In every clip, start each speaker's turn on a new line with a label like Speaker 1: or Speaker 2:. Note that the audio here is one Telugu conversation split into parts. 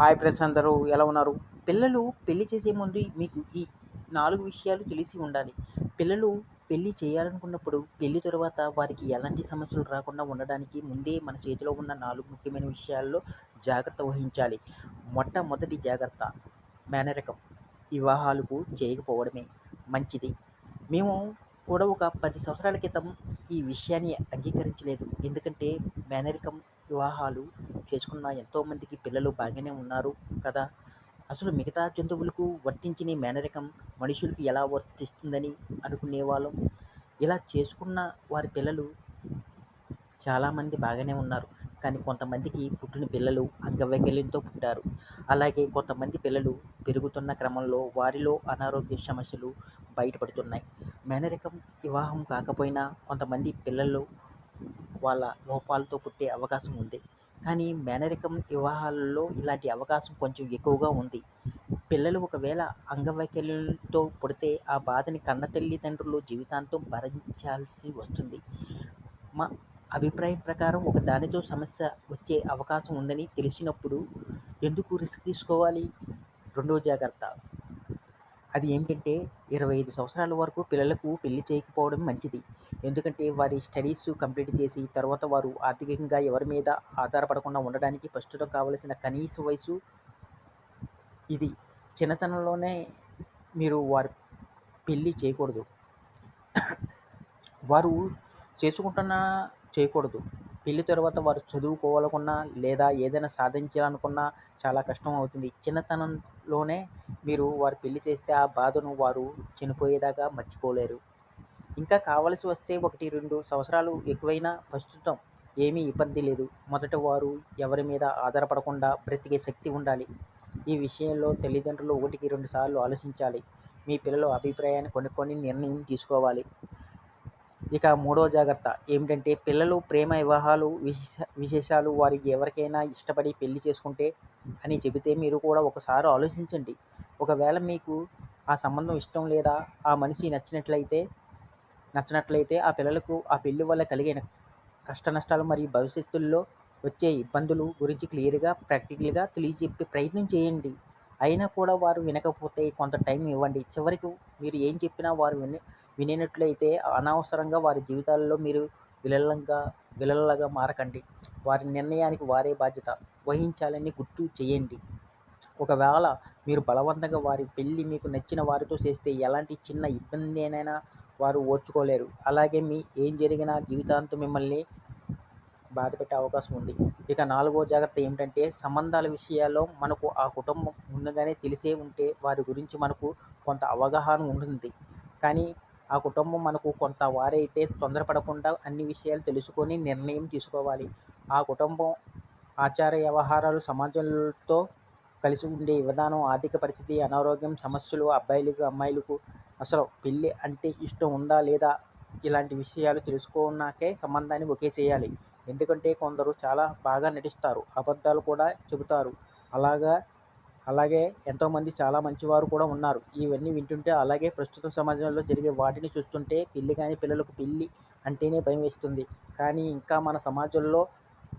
Speaker 1: హాయ్ ఫ్రెండ్స్ అందరూ ఎలా ఉన్నారు? పిల్లలు పెళ్ళి చేసే ముందు మీకు ఈ నాలుగు విషయాలు తెలిసి ఉండాలి. పిల్లలు పెళ్ళి చేయాలనుకున్నప్పుడు పెళ్ళి తర్వాత వారికి ఎలాంటి సమస్యలు రాకుండా ఉండడానికి ముందే మన చేతిలో ఉన్న నాలుగు ముఖ్యమైన విషయాల్లో జాగ్రత్త వహించాలి. మొట్టమొదటి జాగ్రత్త మేనరకం. వివాహాలకు చేయకపోవడమే మంచిది. మేము కూడా ఒక పది సంవత్సరాల క్రితం ఈ విషయాన్ని అంగీకరించలేదు. ఎందుకంటే మేనరికం వివాహాలు చేసుకున్న ఎంతోమందికి పిల్లలు బాగానే ఉన్నారు కదా. అసలు మిగతా జంతువులకు వర్తించిన మేనరికం మనుషులకి ఎలా వర్తిస్తుందని అనుకునేవాళ్ళం. ఇలా చేసుకున్న వారి పిల్లలు చాలామంది బాగానే ఉన్నారు. కానీ కొంతమందికి పుట్టిన పిల్లలు అంగవైకల్యంతో పుట్టారు. అలాగే కొంతమంది పిల్లలు పెరుగుతున్న క్రమంలో వారిలో అనారోగ్య సమస్యలు బయటపడుతున్నాయి. మేనరికం వివాహం కాకపోయినా కొంతమంది పిల్లలు వాళ్ళ లోపాలతో పుట్టే అవకాశం ఉంది. కానీ మేనరికం వివాహాలలో ఇలాంటి అవకాశం కొంచెం ఎక్కువగా ఉంది. పిల్లలు ఒకవేళ అంగవైకల్యంతో పుడితే ఆ బాధని కన్న తల్లిదండ్రులు జీవితాంతం భరించాల్సి వస్తుంది. మా అభిప్రాయం ప్రకారం ఒక దానితో సమస్య వచ్చే అవకాశం ఉందని తెలిసినప్పుడు ఎందుకు రిస్క్ తీసుకోవాలి? రెండో జాగ్రత్త. అది ఏమిటంటే ఇరవై ఐదు సంవత్సరాల వరకు పిల్లలకు పెళ్ళి చేయకపోవడం మంచిది. ఎందుకంటే వారి స్టడీస్ కంప్లీట్ చేసి తర్వాత వారు ఆర్థికంగా ఎవరి మీద ఆధారపడకుండా ఉండడానికి ప్రస్తుతం కావలసిన కనీస వయసు ఇది. చిన్నతనంలోనే మీరు వారి పెళ్ళి చేయకూడదు. వారు చేసుకుంటున్న చేయకూడదు. పెళ్ళి తర్వాత వారు చదువుకోవాలనుకున్నా లేదా ఏదైనా సాధించాలనుకున్నా చాలా కష్టం అవుతుంది. చిన్నతనంలోనే మీరు వారు పెళ్ళి చేస్తే ఆ బాధను వారు చనిపోయేదాకా మర్చిపోలేరు. ఇంకా కావలసి వస్తే ఒకటి రెండు సంవత్సరాలు ఎక్కువైనా ప్రస్తుతం ఏమీ ఇబ్బంది లేదు. మొదట వారు ఎవరి మీద ఆధారపడకుండా బ్రతికే శక్తి ఉండాలి. ఈ విషయంలో తల్లిదండ్రులు ఒకటికి రెండు సార్లు ఆలోచించాలి. మీ పిల్లల అభిప్రాయాన్ని కొనుక్కొని నిర్ణయం తీసుకోవాలి. ఇక మూడవ జాగ్రత్త ఏమిటంటే పిల్లలు ప్రేమ వివాహాలు విశేష విశేషాలు వారికి ఎవరికైనా ఇష్టపడి పెళ్ళి చేసుకుంటే అని చెబితే మీరు కూడా ఒకసారి ఆలోచించండి. ఒకవేళ మీకు ఆ సంబంధం ఇష్టం లేదా ఆ మనిషి నచ్చినట్లయితే నచ్చినట్లయితే ఆ పిల్లలకు ఆ పెళ్ళి వల్ల కలిగిన కష్ట నష్టాలు మరియు భవిష్యత్తుల్లో వచ్చే ఇబ్బందులు గురించి క్లియర్గా ప్రాక్టికల్గా తెలియజెప్పే ప్రయత్నం చేయండి. అయినా కూడా వారు వినకపోతే కొంత టైం ఇవ్వండి. చివరికి మీరు ఏం చెప్పినా వారు విని వినినట్లయితే అనవసరంగా వారి జీవితాల్లో మీరు విలలంగా విలలగా మారకండి. వారి నిర్ణయానికి వారే బాధ్యత వహించాలని గుర్తు చేయండి. ఒకవేళ మీరు బలవంతంగా వారి పెళ్ళి మీకు నచ్చిన వారితో చేస్తే ఎలాంటి చిన్న ఇబ్బంది అయినా వారు ఓర్చుకోలేరు. అలాగే మీ ఏం జరిగినా జీవితాంతం మిమ్మల్ని బాధ పెట్టే అవకాశం ఉంది. ఇక నాలుగో జాగ్రత్త ఏమిటంటే సంబంధాల విషయాల్లో మనకు ఆ కుటుంబం ముందుగానే తెలిసే ఉంటే వారి గురించి మనకు కొంత అవగాహన ఉంటుంది. కానీ ఆ కుటుంబం మనకు కొంత వారైతే తొందరపడకుండా అన్ని విషయాలు తెలుసుకొని నిర్ణయం తీసుకోవాలి. ఆ కుటుంబం ఆచార వ్యవహారాలు సమాజంతో కలిసి ఉండే విధానం ఆర్థిక పరిస్థితి అనారోగ్యం సమస్యలు అబ్బాయిలకు అమ్మాయిలకు అసలు పెళ్ళి అంటే ఇష్టం ఉందా లేదా ఇలాంటి విషయాలు తెలుసుకున్నాకే సంబంధాన్ని ఒకే చేయాలి. ఎందుకంటే కొందరు చాలా బాగా నటిస్తారు అబద్ధాలు కూడా చెబుతారు. అలాగా అలాగే ఎంతోమంది చాలా మంచివారు కూడా ఉన్నారు. ఇవన్నీ వింటుంటే అలాగే ప్రస్తుత సమాజంలో జరిగే వాటిని చూస్తుంటే పెళ్ళి కాని పిల్లలకు పెళ్ళి అంటేనే భయం వేస్తుంది. కానీ ఇంకా మన సమాజంలో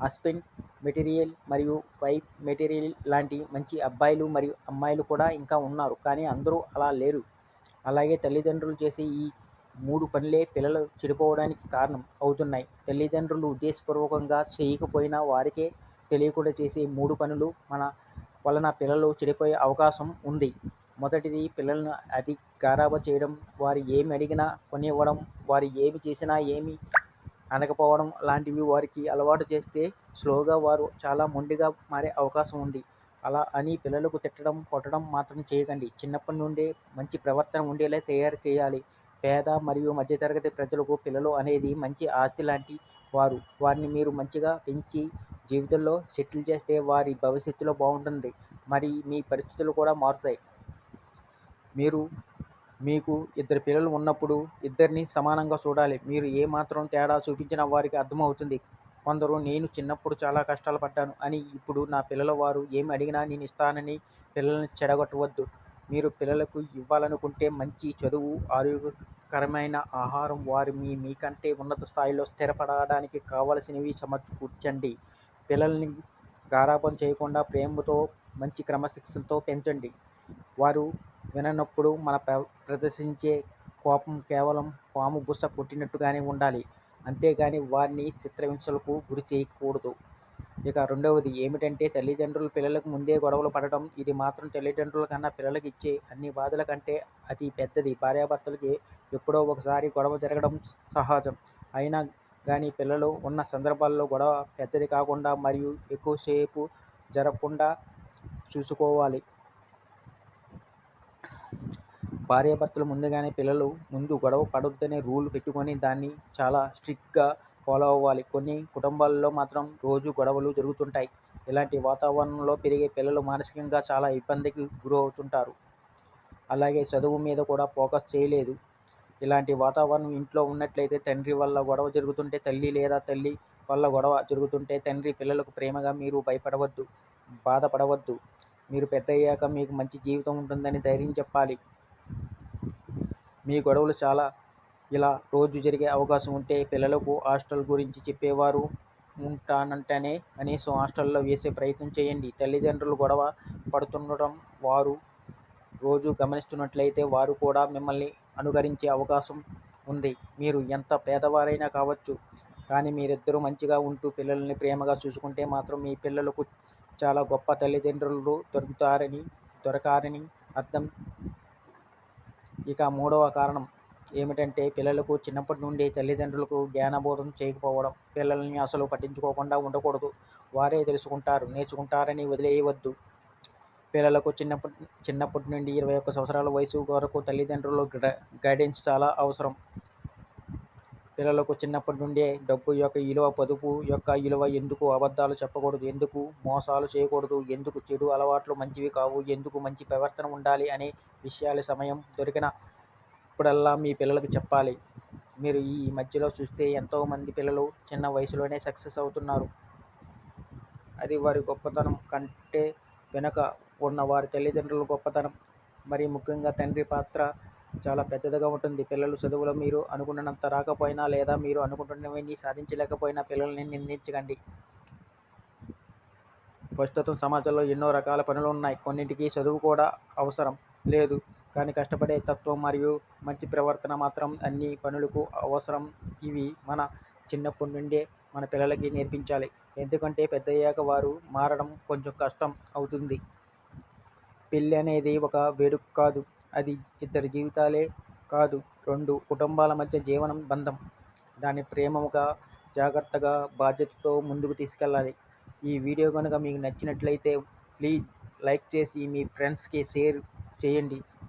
Speaker 1: హస్బెండ్ మెటీరియల్ మరియు వైఫ్ మెటీరియల్ లాంటి మంచి అబ్బాయిలు మరియు అమ్మాయిలు కూడా ఇంకా ఉన్నారు. కానీ అందరూ అలా లేరు. అలాగే తల్లిదండ్రులు చేసే ఈ మూడు పనులే పిల్లలు చెడిపోవడానికి కారణం అవుతున్నాయి. తల్లిదండ్రులు ఉద్దేశపూర్వకంగా చేయకపోయినా వారికే తెలియకుండా చేసే మూడు పనులు మన వలన పిల్లలు చెడిపోయే అవకాశం ఉంది. మొదటిది పిల్లలను అతి గారాబ చేయడం వారు ఏమి అడిగినా కొనివ్వడం వారు ఏమి చేసినా ఏమి అనకపోవడం లాంటివి వారికి అలవాటు చేస్తే స్లోగా వారు చాలా మొండిగా మారే అవకాశం ఉంది. అలా అని పిల్లలకు తిట్టడం కొట్టడం మాత్రం చేయకండి. చిన్నప్పటి నుండే మంచి ప్రవర్తన ఉండేలా తయారు చేయాలి. పేద మరియు మధ్యతరగతి ప్రజలకు పిల్లలు అనేది మంచి ఆస్తి లాంటి వారు. వారిని మీరు మంచిగా పెంచి జీవితంలో సెటిల్ చేస్తే వారి భవిష్యత్తులో బాగుంటుంది. మరి మీ పరిస్థితులు కూడా మారుతాయి. మీరు మీకు ఇద్దరు పిల్లలు ఉన్నప్పుడు ఇద్దరిని సమానంగా చూడాలి. మీరు ఏ మాత్రం తేడా చూపించినా వారికి అర్థమవుతుంది. కొందరు నేను చిన్నప్పుడు చాలా కష్టాలు పడ్డాను అని ఇప్పుడు నా పిల్లల వారు ఏమి అడిగినా నేను ఇస్తానని పిల్లల్ని చెడగొట్టవద్దు. మీరు పిల్లలకు ఇవ్వాలనుకుంటే మంచి చదువు ఆరోగ్యకరమైన ఆహారం వారు మీ మీకంటే ఉన్నత స్థాయిలో స్థిరపడడానికి కావలసినవి సమకూర్చండి. పిల్లల్ని గారాబం చేయకుండా ప్రేమతో మంచి క్రమశిక్షణతో పెంచండి. వారు విననప్పుడు మన ప్ర- ప్రదర్శించే కోపం కేవలం పాము బుస కొట్టినట్టుగానే ఉండాలి. అంతేగాని వారిని చిత్రహింసలకు గురి చేయకూడదు. ఇక రెండవది ఏమిటంటే తల్లిదండ్రులు పిల్లలకు ముందే గొడవలు పడటం ఇది మాత్రం తల్లిదండ్రుల కన్నా పిల్లలకి ఇచ్చే అన్ని బాధల కంటే అతి పెద్దది. భార్యాభర్తలకి ఎప్పుడో ఒకసారి గొడవ జరగడం సహజం. అయినా కానీ పిల్లలు ఉన్న సందర్భాల్లో గొడవ పెద్దది కాకుండా మరియు ఎక్కువసేపు జరగకుండా చూసుకోవాలి. భార్యాభర్తలు ముందుగానే పిల్లలు ముందు గొడవ పడొద్దనే రూల్ పెట్టుకొని దాన్ని చాలా స్ట్రిక్ట్గా ఫాలో అవ్వాలి. కొన్ని కుటుంబాల్లో మాత్రం రోజు గొడవలు జరుగుతుంటాయి. ఇలాంటి వాతావరణంలో పెరిగే పిల్లలు మానసికంగా చాలా ఇబ్బందికి గురవుతుంటారు. అలాగే చదువు మీద కూడా ఫోకస్ చేయలేదు. ఇలాంటి వాతావరణం ఇంట్లో ఉన్నట్లయితే తండ్రి వల్ల గొడవ జరుగుతుంటే తల్లి లేదా తల్లి వల్ల గొడవ జరుగుతుంటే తండ్రి పిల్లలకు ప్రేమగా మీరు భయపడవద్దు బాధపడవద్దు. మీరు పెద్ద అయ్యాక మీకు మంచి జీవితం ఉంటుందని ధైర్యం చెప్పాలి. మీ గొడవలు చాలా ఇలా రోజు జరిగే అవకాశం ఉంటే పిల్లలకు హాస్టల్ గురించి చెప్పేవారు ఉంటానంటేనే కనీసం హాస్టల్లో వేసే ప్రయత్నం చేయండి. తల్లిదండ్రులు గొడవ పడుతుండటం వారు రోజు గమనిస్తున్నట్లయితే వారు కూడా మిమ్మల్ని అనుకరించే అవకాశం ఉంది. మీరు ఎంత పేదవారైనా కావచ్చు కానీ మీరిద్దరూ మంచిగా ఉంటూ పిల్లల్ని ప్రేమగా చూసుకుంటే మాత్రం మీ పిల్లలకు చాలా గొప్ప తల్లిదండ్రులు దొరుకుతారని దొరకారని అర్థం. ఇక మూడవ కారణం. ఏమిటంటే పిల్లలకు చిన్నప్పటి నుండి తల్లిదండ్రులకు జ్ఞానబోధం చేయకపోవడం పిల్లల్ని అసలు పట్టించుకోకుండా ఉండకూడదు. వారే తెలుసుకుంటారు నేర్చుకుంటారని వదిలేయవద్దు. పిల్లలకు చిన్నప్పటి చిన్నప్పటి నుండి ఇరవై ఒక్క సంవత్సరాల వయసు వరకు తల్లిదండ్రులు గైడెన్స్ చాలా అవసరం. పిల్లలకు చిన్నప్పటి నుండే డబ్బు యొక్క విలువ పొదుపు యొక్క విలువ ఎందుకు అబద్ధాలు చెప్పకూడదు ఎందుకు మోసాలు చేయకూడదు ఎందుకు చెడు అలవాట్లు మంచివి కావు ఎందుకు మంచి ప్రవర్తన ఉండాలి అనే విషయాల సమయం దొరికిన దొరికినప్పుడల్లా మీ పిల్లలకు చెప్పాలి. మీరు ఈ మధ్యలో చూస్తే ఎంతోమంది పిల్లలు చిన్న వయసులోనే సక్సెస్ అవుతున్నారు. అది వారి గొప్పతనం కంటే వెనక ఉన్న వారి తల్లిదండ్రుల గొప్పతనం. మరి ముఖ్యంగా తండ్రి పాత్ర చాలా పెద్దదిగా ఉంటుంది. పిల్లలు చదువులో మీరు అనుకున్నంత రాకపోయినా లేదా మీరు అనుకుంటున్నవన్నీ సాధించలేకపోయినా పిల్లల్ని నిందించకండి. ప్రస్తుతం సమాజంలో ఎన్నో రకాల పనులు ఉన్నాయి. కొన్నింటికి చదువు కూడా అవసరం లేదు. కానీ కష్టపడే తత్వం మరియు మంచి ప్రవర్తన మాత్రం అన్ని పనులకు అవసరం. ఇవి మన చిన్నప్పటి నుండే మన పిల్లలకి నేర్పించాలి. ఎందుకంటే పెద్దయ్యాక వారు మారడం కొంచెం కష్టం అవుతుంది. పెళ్ళి అనేది ఒక వేడుక కాదు. అది ఇద్దరి జీవితాలే కాదు. రెండు కుటుంబాల మధ్య జీవనం బంధం. దాన్ని ప్రేమగా జాగ్రత్తగా బాధ్యతతో ముందుకు తీసుకెళ్ళాలి. ఈ వీడియో కనుక మీకు నచ్చినట్లయితే ప్లీజ్ లైక్ చేసి మీ ఫ్రెండ్స్కి షేర్ చేయండి.